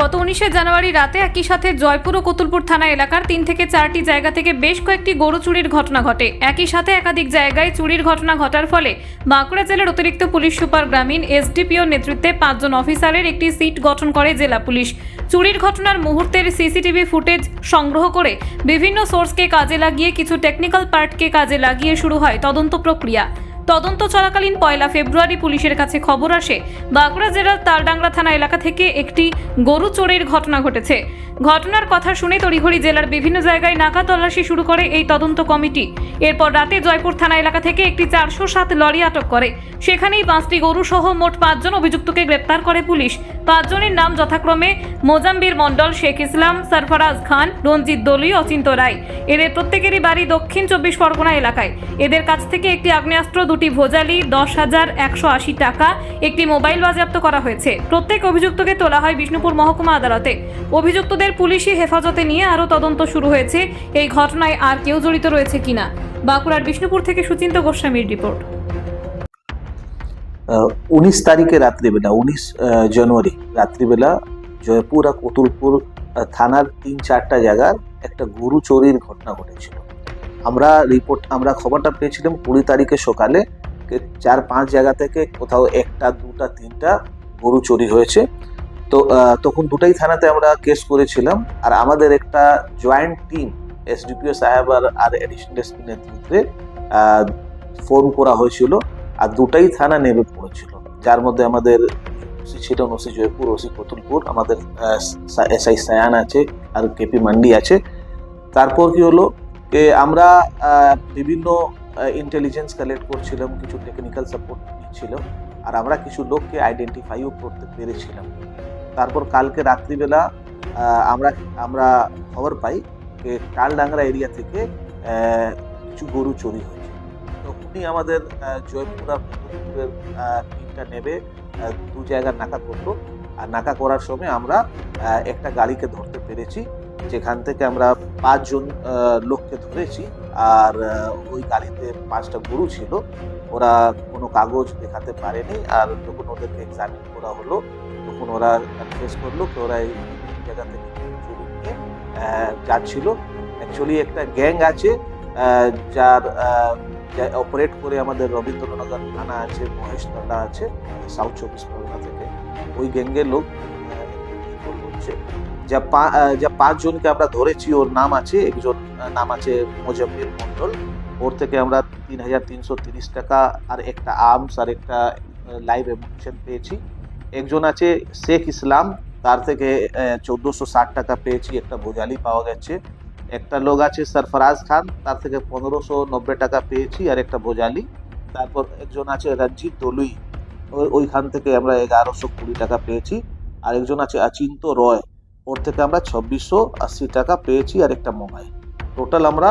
গত উনিশে জানুয়ারি রাতে একই সাথে জয়পুর ও কতুলপুর থানা এলাকার তিন থেকে চারটি জায়গা থেকে বেশ কয়েকটি গরু চুরির ঘটনা ঘটে। একই সাথে একাধিক জায়গায় চুরির ঘটনা ঘটার ফলে বাঁকুড়া জেলার অতিরিক্ত পুলিশ সুপার গ্রামীণ এসডিপিও নেতৃত্বে পাঁচজন অফিসারের একটি সিট গঠন করে জেলা পুলিশ। চুরির ঘটনার মুহূর্তের সিসিটিভি ফুটেজ সংগ্রহ করে বিভিন্ন সোর্সকে কাজে লাগিয়ে কিছু টেকনিক্যাল পার্টকে কাজে লাগিয়ে শুরু হয় তদন্ত প্রক্রিয়া। তদন্ত চলাকালীন পয়লা ফেব্রুয়ারি পুলিশের কাছে খবর আসে, বাঁকুড়া জেলার তালডাংরা থানা এলাকা থেকে একটি গরু চোরের ঘটনা ঘটেছে। ঘটনার কথা শুনে তড়িঘড়ি জেলার বিভিন্ন জায়গায় নাকা তল্লাশি শুরু করে এই তদন্ত কমিটি। এরপর রাতে জয়পুর থানা এলাকা থেকে একটি চারশো সাত লরি আটক করে। সেখানেই পাঁচটি গরু সহ মোট পাঁচজন অভিযুক্তকে গ্রেপ্তার করে পুলিশ। পাঁচজনের নাম যথাক্রমে মোজাম্বির মণ্ডল, শেখ ইসলাম, সরফরাজ খান, রঞ্জিত দলি, অচিন্ত রায়। এদের প্রত্যেকেরই বাড়ি দক্ষিণ চব্বিশ পরগনা এলাকায়। এদের কাছ থেকে একটি আগ্নেয়াস্ত্র, দুটি ভোজালি, দশ হাজার একশো আশি টাকা, একটি মোবাইল বাজেয়াপ্ত করা হয়েছে। প্রত্যেক অভিযুক্তকে তোলা হয় বিষ্ণুপুর মহকুমা আদালতে। অভিযুক্তদের পুলিশি হেফাজতে নিয়ে আরও তদন্ত শুরু হয়েছে। এই ঘটনায় আর কেউ জড়িত রয়েছে কিনা? বাঁকুড়ার বিষ্ণুপুর থেকে সুচিন্ত গোস্বামীর রিপোর্ট। উনিশ তারিখে রাত্রিবেলা, উনিশ জানুয়ারি রাত্রিবেলা জয়পুর আর কতুলপুর থানার তিন চারটা জায়গার একটা গরু চুরির ঘটনা ঘটেছিল। আমরা রিপোর্ট, আমরা খবরটা পেয়েছিলাম কুড়ি তারিখে সকালে চার পাঁচ জায়গা থেকে কোথাও একটা, দুটা, তিনটা গরু চুরি হয়েছে। তো তখন দুটাই থানাতে আমরা কেস করেছিলাম। আর আমাদের একটা জয়েন্ট টিম এসডিপিও সাহেব আর আর এডিশনাল এসপি নেতৃত্বে ফোন করা হয়েছিল। আর দুটাই থানা নেমে পড়েছিল। যার মধ্যে আমাদের ওসি ছিল ওসি জয়পুর, ওসি কতুলপুর আমাদের এসআই সায়ান আছে, আর কেপি মান্ডি আছে। তারপর কি হলো? যে আমরা বিভিন্ন ইন্টেলিজেন্স কালেক্ট করছিলাম, কিছু টেকনিক্যাল সাপোর্ট নিচ্ছিলাম। আর আমরা কিছু লোককে আইডেন্টিফাইও করতে পেরেছিলাম। তারপর কালকে রাত্রিবেলা আমরা আমরা খবর পাই যে টালডাংরা এরিয়া থেকে কিছু গরু চুরি হয়েছে। তখনই আমাদের জয়পুর টিমটা নেবে দু জায়গার নাকা করল। আর নাকা করার সময় আমরা একটা গাড়িকে ধরতে পেরেছি, যেখান থেকে আমরা পাঁচজন লোককে ধরেছি। আর ওই গাড়িতে পাঁচটা গরু ছিল। ওরা কোনো কাগজ দেখাতে পারেনি। আর যখন ওদেরকে এক্সামিন করা হলো তখন ওরা ফেস করল কি ওরা এই জায়গা থেকে যাচ্ছিল। অ্যাকচুয়ালি একটা গ্যাং আছে যার অপারেট করে আমাদের রবীন্দ্রনগর থানা আছে, মহেশ মহেশতলা আছে সাউথ চব্বিশ পরগনা থেকে। ওই গ্যাংয়ের লোক হচ্ছে। যা পা- যা পাঁচজনকে আমরা ধরেছি, ওর নাম আছে, একজন নাম আছে মোজাম্মির মন্ডল ওর থেকে আমরা তিন হাজার তিনশো তিরিশ টাকা আর একটা আর্মস আর একটা লাইভ এমুনেশন পেয়েছি। একজন আছে, শেখ ইসলাম। তার থেকে চোদ্দোশো ষাট টাকা পেয়েছি, একটা ভোজালি পাওয়া গেছে। একটা লোক আছে সরফরাজ খান, তার থেকে পনেরোশো নব্বই টাকা পেয়েছি আর একটা ভোজালি। তারপর একজন আছে রঞ্জিত দলুই ওইখান থেকে আমরা এগারোশো কুড়ি টাকা পেয়েছি। আর একজন আছে অচিন্ত রয়, ওর থেকে আমরা ছাব্বিশশো আশি টাকা পেয়েছি আর একটা মোবাইল। টোটাল আমরা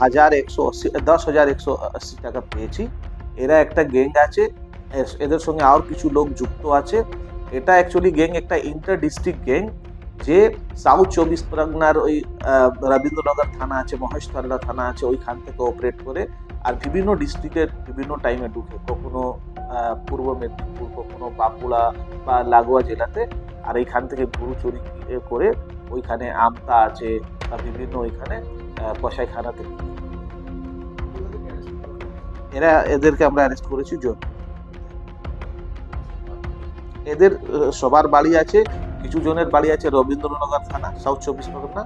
হাজার একশো আশি, দশ হাজার একশো আশি টাকা পেয়েছি। এরা একটা গ্যাং আছে এদের সঙ্গে আর কিছু লোক যুক্ত আছে। এটা অ্যাকচুয়ালি গ্যাং একটা ইন্টার ডিস্ট্রিক্ট গ্যাং যে সাউথ চব্বিশ পরগনার ওই রবীন্দ্রনগর থানা আছে মহেশতলা থানা আছে ওইখান থেকে অপারেট করে আর বিভিন্ন ডিস্ট্রিক্টের বিভিন্ন টাইমে ঢুকে। কখনো পূর্ব মেদিনীপুর কখনো বাঁকুড়া বা লাগোয়া জেলাতে। আর এইখান থেকে গরু চুরি করে ওইখানে আমতা আছে বা বিভিন্ন ওইখানে আহ, কসাইখানাতে। এরা এদেরকে আমরা অ্যারেস্ট করেছি জোর। এদের সবার বাড়ি আছে, কিছু জনের বাড়ি আছে রবীন্দ্রনগর থানা সাউথ চব্বিশ পরগনা,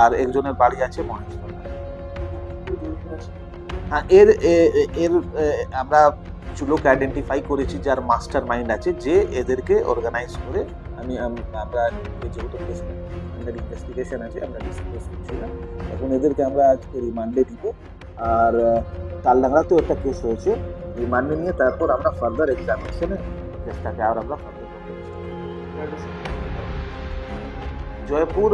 আর একজনের বাড়ি আছে মহেশতলা হ্যাঁ এর এর আমরা কিছু লোক আইডেন্টিফাই করেছি যার মাস্টার মাইন্ড আছে যে এদেরকে অর্গানাইজ করে আমি আমরা যেহেতু ইনভেস্টিগেশন আছে, আমরা ডিসকাস করছিলাম। এখন এদেরকে আমরা আজকে রিমান্ডে দিব। আর তালডাংরাতেও একটা কেস হয়েছে রিমান্ডে নিয়ে তারপর আমরা ফার্দার এক্সামিনেশনে কেসটাকে আর আমরা জয়পুর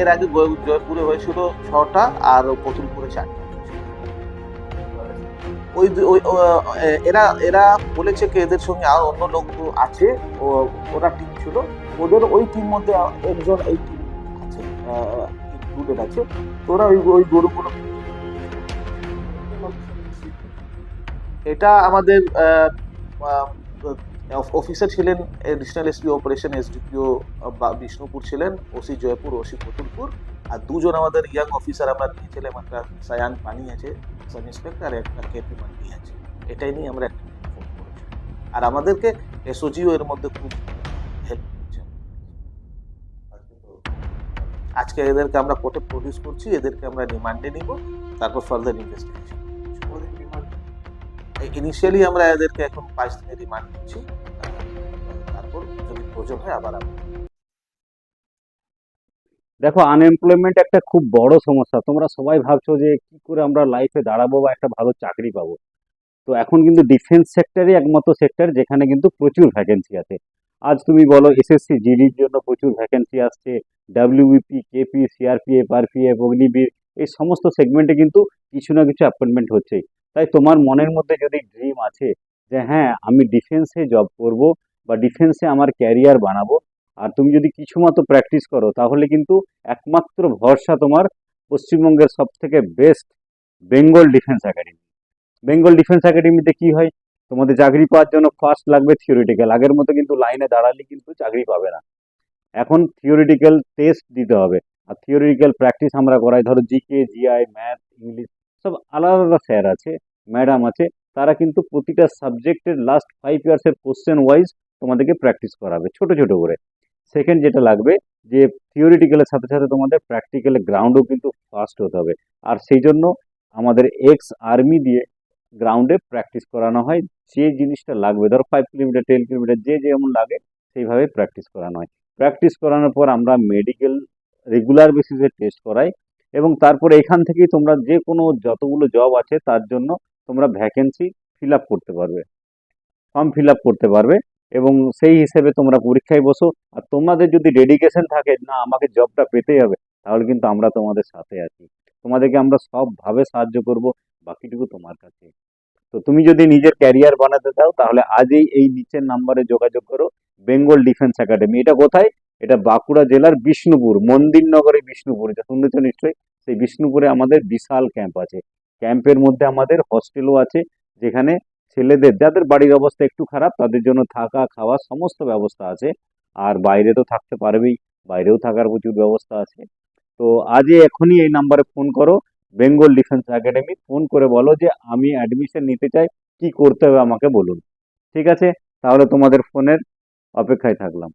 এর আগে জয়পুরে হয়েছিল ছটা আর কতুলপুরে চারটা। ওই এরা এরা বলেছে কি এদের সঙ্গে আর অন্য লোক আছে ওরা টিম ছিল। ওদের ওই টিম মধ্যে একজন এই টিম আছে ইনক্লুডেড আছে। তো ওরা ওই ওই গরুগুলো এটা আমাদের অফিসার ছিলেন additional SP operation SDPO Bishnupur ছিলেন, ওসি জয়পুর ওসি কতুলপুর আর দুজন আমাদের ইয়াং অফিসার আমরা নিয়েছিলাম, একটা সায়ান পানি আছে সাব ইন্সপেক্টর আর একটা কেপি মান্ডি আছে। এটাই নিয়ে আমরা একটা ফোন করেছি। আর আমাদেরকে এসওজিও এর মধ্যে খুব হেল্প করছে। আজকে এদেরকে আমরা কোর্টে প্রডিউস করছি, এদেরকে আমরা রিমান্ডে নিব, তারপর ফার্দার ইনভেস্টিগেশন ইনিশিয়ালি আমরা এদেরকে এখন পাঁচ দিনের রিমান্ড দিচ্ছি তারপর যদি প্রয়োজন হয় আবার দেখো আনএমপ্লয়মেন্ট একটা খুব বড় সমস্যা। তোমরা সবাই ভাবছ যে কি করে আমরা লাইফে দাঁড়াবো বা একটা ভালো চাকরি পাবো। তো এখন কিন্তু ডিফেন্স সেক্টরই একমাত্র সেক্টর যেখানে কিন্তু প্রচুর ভ্যাকেন্সি আছে। আজ তুমি বলো এসএসসি জিডির জন্য প্রচুর ভ্যাকেন্সি আসছে। WBP KP CRPF RPF Agniveer এই সমস্ত সেগমেন্টে কিন্তু কিছু না কিছু অ্যাপয়েন্টমেন্ট হচ্ছেই। তাই তোমার মনের মধ্যে যদি ড্রিম আছে যে হ্যাঁ আমি ডিফেন্সে জব করব বা ডিফেন্সে আমার ক্যারিয়ার বানাবো, আর তুমি যদি কিছু মতো প্র্যাকটিস করো, তাহলে কিন্তু একমাত্র ভরসা তোমার পশ্চিমবঙ্গের সব থেকে best Bengal defence academy Bengal defence একাডেমিতে কি হয়? তোমাদের চাকরি পাওয়ার জন্য ফার্স্ট লাগবে থিওরিটিক্যাল আগের মতো কিন্তু লাইনে দাঁড়ালে কিন্তু চাকরি পাবে না। এখন থিওরিটিক্যাল টেস্ট দিতে হবে, আর থিওরিটিক্যাল প্র্যাকটিস আমরা করাই। ধরো জিকে জিআই ম্যাথ ইংলিশ সব আলাদা আলাদা স্যার আছে, ম্যাডাম আছে, তারা কিন্তু প্রতিটা সাবজেক্টের লাস্ট ফাইভ ইয়ার্সের কোশ্চেন ওয়াইজ তোমাদেরকে প্র্যাকটিস করাবে, ছোট ছোট করে। সেকেন্ড যেটা লাগবে, যে থিওরিটিক্যালের সাথে সাথে তোমাদের প্র্যাকটিক্যাল গ্রাউন্ডও কিন্তু ফাস্ট হতে হবে। আর সেই জন্য আমাদের এক্স আর্মি দিয়ে গ্রাউন্ডে প্র্যাকটিস করানো হয়, যে জিনিসটা লাগবে। ধরো ফাইভ কিলোমিটার টেন কিলোমিটার যে যেমন লাগে, সেইভাবে প্র্যাকটিস করানো হয়। প্র্যাকটিস করানোর পর আমরা মেডিকেল রেগুলার বেসিসে টেস্ট করাই। এবং তারপরে এখান থেকেই তোমরা যে কোনো যতগুলো জব আছে তার জন্য তোমরা ভ্যাকেন্সি ফিল আপ করতে পারবে। ফর্ম ফিল আপ করতে পারবে এবং সেই হিসেবে তোমরা পরীক্ষায় বসো। আর তোমাদের যদি ডেডিকেশন থাকে না, আমাকে জবটা পেতেই হবে, তাহলে কিন্তু আমরা তোমাদের সাথে আছি। তোমাদেরকে আমরা সবভাবে সাহায্য করব বাকিটুকু তোমার কাছে। তো তুমি যদি নিজের ক্যারিয়ার বানাতে চাও, তাহলে আজই এই নিচের নাম্বারে যোগাযোগ করো। বেঙ্গল ডিফেন্স একাডেমি এটা কোথায়? এটা বাঁকুড়া জেলার বিষ্ণুপুর, মন্দিরনগরে বিষ্ণুপুর, এটা শুনেছ নিশ্চয়ই? সেই বিষ্ণুপুরে আমাদের বিশাল ক্যাম্প আছে। ক্যাম্পের মধ্যে আমাদের হস্টেলও আছে, যেখানে ছেলেদের, যাদের বাড়ির অবস্থা একটু খারাপ, তাদের জন্য থাকা খাওয়া সমস্ত ব্যবস্থা আছে। আর বাইরে তো থাকতে পারবেই, বাইরেও থাকার প্রচুর ব্যবস্থা আছে। তো আজই এখনই এই নাম্বারে ফোন করো বেঙ্গল ডিফেন্স একাডেমি ফোন করে বলো যে আমি অ্যাডমিশন নিতে চাই, কি করতে হবে আমাকে বলুন। ঠিক আছে? তাহলে তোমাদের ফোনের অপেক্ষায় থাকলাম।